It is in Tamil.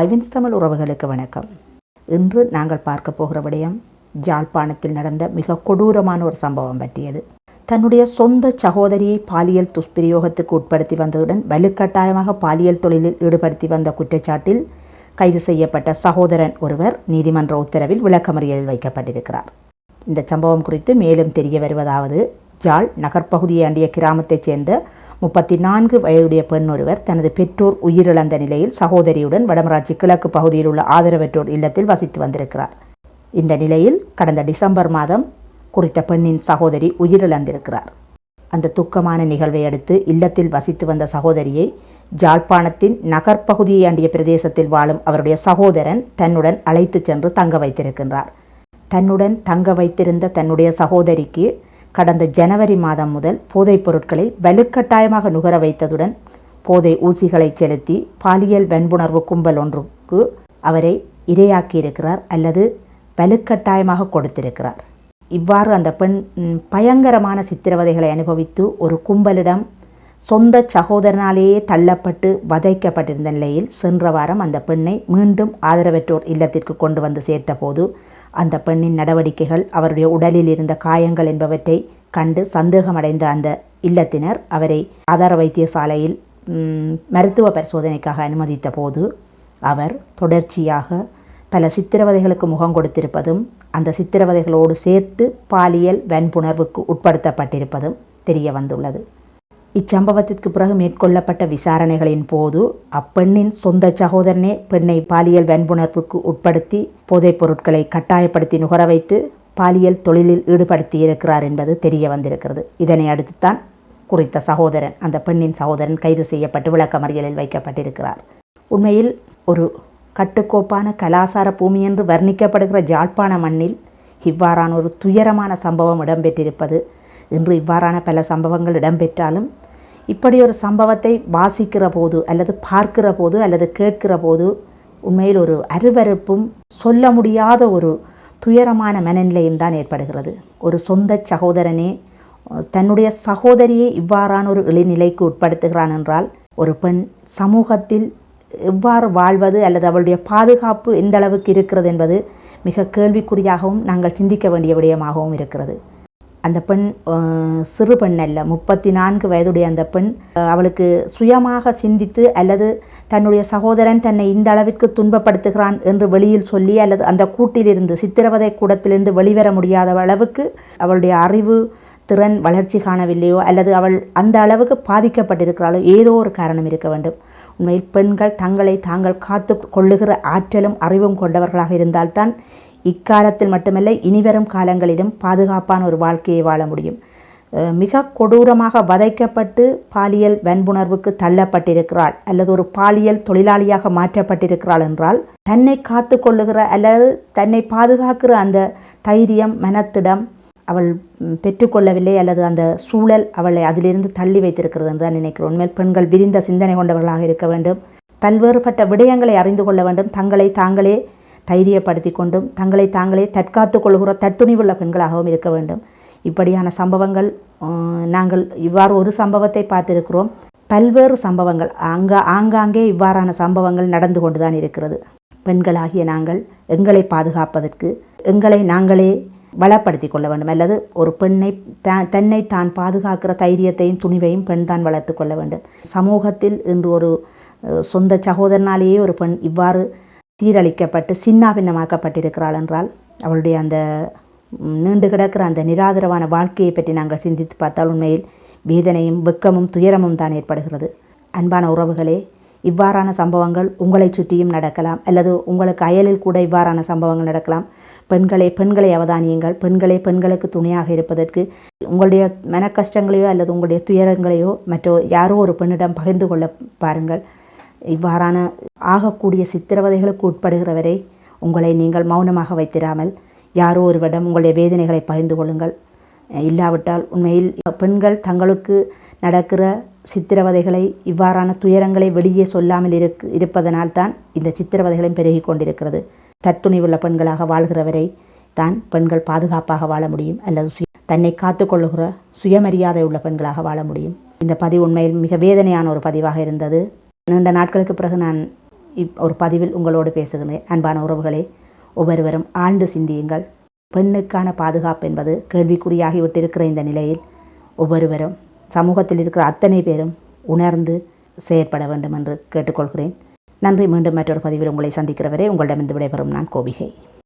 ஐவின்ஸ் தமிழ் உறவுகளுக்கு வணக்கம். இன்று நாங்கள் பார்க்க போகிற விடயம் ஜாழ்ப்பாணத்தில் நடந்த மிக கொடூரமான ஒரு சம்பவம் பற்றியது. தன்னுடைய சொந்த சகோதரியை பாலியல் துஷ்பிரயோகத்துக்கு உட்படுத்தி வந்ததுடன் வலுக்கட்டாயமாக பாலியல் தொழிலில் ஈடுபடுத்தி வந்த குற்றச்சாட்டில் கைது செய்யப்பட்ட சகோதரன் ஒருவர் நீதிமன்ற உத்தரவில் விளக்கமறியலில் வைக்கப்பட்டிருக்கிறார். இந்த சம்பவம் குறித்து மேலும் தெரிய வருவதாவது ஜாழ் நகர்ப்பகுதியை அண்டிய கிராமத்தைச் சேர்ந்த முப்பத்தி நான்கு வயதுடைய பெண் ஒருவர் தனது பெற்றோர் உயிரிழந்த நிலையில் சகோதரியுடன் வடமராட்சி கிழக்கு பகுதியில் உள்ள ஆதரவற்றோர் இல்லத்தில் வசித்து வந்திருக்கிறார். இந்த நிலையில் கடந்த டிசம்பர் மாதம் குறித்த பெண்ணின் சகோதரி உயிரிழந்திருக்கிறார். அந்த துக்கமான நிகழ்வை அடுத்து இல்லத்தில் வசித்து வந்த சகோதரியை ஜாழ்ப்பாணத்தின் நகர்ப்பகுதியை அண்டிய பிரதேசத்தில் வாழும் அவருடைய சகோதரன் தன்னுடன் அழைத்து சென்று தங்க வைத்திருக்கின்றார். தன்னுடன் தங்க வைத்திருந்த தன்னுடைய சகோதரிக்கு கடந்த ஜனவரி மாதம் முதல் போதைப் பொருட்களை வலுக்கட்டாயமாக நுகர வைத்ததுடன் போதை ஊசிகளை செலுத்தி பாலியல் வன்புணர்வு கும்பல் ஒன்றுக்கு அவரை இரையாக்கியிருக்கிறார் அல்லது வலுக்கட்டாயமாக கொடுத்திருக்கிறார். இவ்வாறு அந்த பெண் பயங்கரமான சித்திரவதைகளை அனுபவித்து ஒரு கும்பலிடம் சொந்த சகோதரனாலேயே தள்ளப்பட்டு வதைக்கப்பட்டிருந்த நிலையில் சென்ற வாரம் அந்த பெண்ணை மீண்டும் ஆதரவற்றோர் இல்லத்திற்கு கொண்டு வந்து சேர்த்தபோது அந்த பெண்ணின் நடவடிக்கைகள் அவருடைய உடலில் இருந்த காயங்கள் என்பவற்றை கண்டு சந்தேகமடைந்த அந்த இல்லத்தினர் அவரை ஆதார வைத்தியசாலையில் மருத்துவ பரிசோதனைக்காக அனுமதித்த போது அவர் தொடர்ச்சியாக பல சித்திரவதைகளுக்கு முகம் கொடுத்திருப்பதும் அந்த சித்திரவதைகளோடு சேர்த்து பாலியல் வன்புணர்வுக்கு உட்படுத்தப்பட்டிருப்பதும் தெரிய வந்துள்ளது. இச்சம்பவத்திற்கு பிறகு மேற்கொள்ளப்பட்ட விசாரணைகளின் போது அப்பெண்ணின் சொந்த சகோதரனே பெண்ணை பாலியல் வன்புணர்வுக்கு உட்படுத்தி போதைப் பொருட்களை கட்டாயப்படுத்தி நுகர வைத்து பாலியல் தொழிலில் ஈடுபடுத்தியிருக்கிறார் என்பது தெரிய வந்திருக்கிறது. இதனை அடுத்துத்தான் குறித்த சகோதரன் அந்த பெண்ணின் சகோதரன் கைது செய்யப்பட்டு விளக்கமறியலில் வைக்கப்பட்டிருக்கிறார். உண்மையில் ஒரு கட்டுக்கோப்பான கலாசார பூமி என்று வர்ணிக்கப்படுகிற ஜாழ்ப்பாண மண்ணில் இவ்வாறான ஒரு துயரமான சம்பவம் இடம்பெற்றிருப்பது இன்று இவ்வாறான பல சம்பவங்கள் இடம்பெற்றாலும் இப்படி ஒரு சம்பவத்தை வாசிக்கிற போது அல்லது பார்க்கிற போது அல்லது கேட்கிற போது உண்மையில் ஒரு அருவருப்பும் சொல்ல முடியாத ஒரு துயரமான மனநிலையும் தான் ஏற்படுகிறது. ஒரு சொந்த சகோதரனே தன்னுடைய சகோதரியை இவ்வாறான ஒரு இழிநிலைக்கு உட்படுத்துகிறான் என்றால் ஒரு பெண் சமூகத்தில் எவ்வாறு வாழ்வது அல்லது அவளுடைய பாதுகாப்பு எந்த அளவுக்கு இருக்கிறது என்பது மிக கேள்விக்குறியாகவும் நாங்கள் சிந்திக்க வேண்டிய விடயமாகவும் இருக்கிறது. அந்த பெண் சிறு பெண் அல்ல. முப்பத்தி நான்கு வயதுடைய அந்த பெண் அவளுக்கு சுயமாக சிந்தித்து அல்லது தன்னுடைய சகோதரன் தன்னை இந்த அளவிற்கு துன்பப்படுத்துகிறான் என்று வெளியில் சொல்லி அல்லது அந்த கூட்டிலிருந்து சித்திரவதை கூடத்திலிருந்து வெளிவர முடியாத அளவுக்கு அவளுடைய அறிவு திறன் வளர்ச்சி காணவில்லையோ அல்லது அவள் அந்த அளவுக்கு பாதிக்கப்பட்டிருக்கிறாளோ ஏதோ ஒரு காரணம் இருக்க வேண்டும். உண்மையில் பெண்கள் தங்களை தாங்கள் காத்து கொள்ளுகிற ஆற்றலும் அறிவும் கொண்டவர்களாக இருந்தால்தான் இக்காலத்தில் மட்டுமல்ல இனிவரும் காலங்களிலும் பாதுகாப்பான ஒரு வாழ்க்கையை வாழ முடியும். மிக கொடூரமாக வதைக்கப்பட்டு பாலியல் வன்புணர்வுக்கு தள்ளப்பட்டிருக்கிறாள் அல்லது ஒரு பாலியல் தொழிலாளியாக மாற்றப்பட்டிருக்கிறாள் என்றால் தன்னை காத்து கொள்ளுகிற அல்லது தன்னை பாதுகாக்கிற அந்த தைரியம் மனத்திடம் அவள் பெற்றுக்கொள்ளவில்லை அல்லது அந்த சூழல் அவளை அதிலிருந்து தள்ளி வைத்திருக்கிறது என்று தான் நினைக்கிறோம். உண்மையில் பெண்கள் விரிந்த சிந்தனை கொண்டவர்களாக இருக்க வேண்டும். பல்வேறுபட்ட விடயங்களை அறிந்து கொள்ள வேண்டும். தங்களை தாங்களே தைரியப்படுத்தி கொண்டும் தங்களை தாங்களே தற்காத்து கொள்கிற தத்துணிவுள்ள பெண்களாகவும் இருக்க வேண்டும். இப்படியான சம்பவங்கள் நாங்கள் இவ்வாறு ஒரு சம்பவத்தை பார்த்திருக்கிறோம். பல்வேறு சம்பவங்கள் அங்க ஆங்காங்கே இவ்வாறான சம்பவங்கள் நடந்து கொண்டுதான் இருக்கிறது. பெண்களாகிய நாங்கள் எங்களை பாதுகாப்பதற்கு எங்களை நாங்களே வளப்படுத்தி கொள்ள வேண்டும். அல்லது ஒரு பெண்ணை த- தன்னை தான் பாதுகாக்கிற தைரியத்தையும் துணிவையும் பெண் தான் வளர்த்து கொள்ள வேண்டும். சமூகத்தில் இன்று ஒரு சொந்த சகோதரனாலேயே ஒரு பெண் இவ்வாறு சீரழிக்கப்பட்டு சின்னாபின்னமாக்கப்பட்டிருக்கிறாள் என்றால் அவளுடைய அந்த நீண்டு கிடக்கிற அந்த நிராதரவான வாழ்க்கையை பற்றி நாங்கள் சிந்தித்து பார்த்தால் உண்மையில் வேதனையும் வெக்கமும் துயரமும் தான் ஏற்படுகிறது. அன்பான உறவுகளே இவ்வாறான சம்பவங்கள் உங்களை சுற்றியும் நடக்கலாம் அல்லது உங்களுக்கு அயலில் கூட இவ்வாறான சம்பவங்கள் நடக்கலாம். பெண்களை பெண்களை அவதானியுங்கள். பெண்களை பெண்களுக்கு துணையாக இருப்பதற்கு உங்களுடைய மன கஷ்டங்களையோ அல்லது உங்களுடைய துயரங்களையோ மற்றோ யாரோ ஒரு பெண்ணிடம் பகிர்ந்து கொள்ள பாருங்கள். இவ்வாறான ஆகக்கூடிய சித்திரவதைகளுக்கு உட்படுகிறவரை உங்களை நீங்கள் மௌனமாக வைத்திராமல் யாரோ ஒருவரிடம் உங்களுடைய வேதனைகளை பகிர்ந்து கொள்ளுங்கள். இல்லாவிட்டால் உண்மையில் பெண்கள் தங்களுக்கு நடக்கிற சித்திரவதைகளை இவ்வாறான துயரங்களை வெளியே சொல்லாமல் இருக்கு இருப்பதனால் தான் இந்த சித்திரவதைகளும் பெருகி கொண்டிருக்கிறது. தத்துணிவுள்ள பெண்களாக வாழ்கிறவரை தான் பெண்கள் பாதுகாப்பாக வாழ முடியும் அல்லது தன்னை காத்துக்கொள்ளுகிற சுயமரியாதை உள்ள பெண்களாக வாழ முடியும். இந்த பதிவு உண்மையில் மிக வேதனையான ஒரு பதிவாக இருந்தது. நீண்ட நாட்களுக்கு பிறகு நான் இப் ஒரு பதிவில் உங்களோடு பேசுகிறேன். அன்பான உறவுகளே ஒவ்வொருவரும் ஆழ்ந்து சிந்தியுங்கள். பெண்ணுக்கான பாதுகாப்பு என்பது கேள்விக்குறியாகிவிட்டிருக்கிற இந்த நிலையில் ஒவ்வொருவரும் சமூகத்தில் இருக்கிற அத்தனை பேரும் உணர்ந்து செயற்பட வேண்டும் என்று கேட்டுக்கொள்கிறேன். நன்றி. மீண்டும் மற்றொரு பதிவில் உங்களை சந்திக்கிறவரே உங்களிடமிருந்து விடைபெறும் நான் கோபிகை.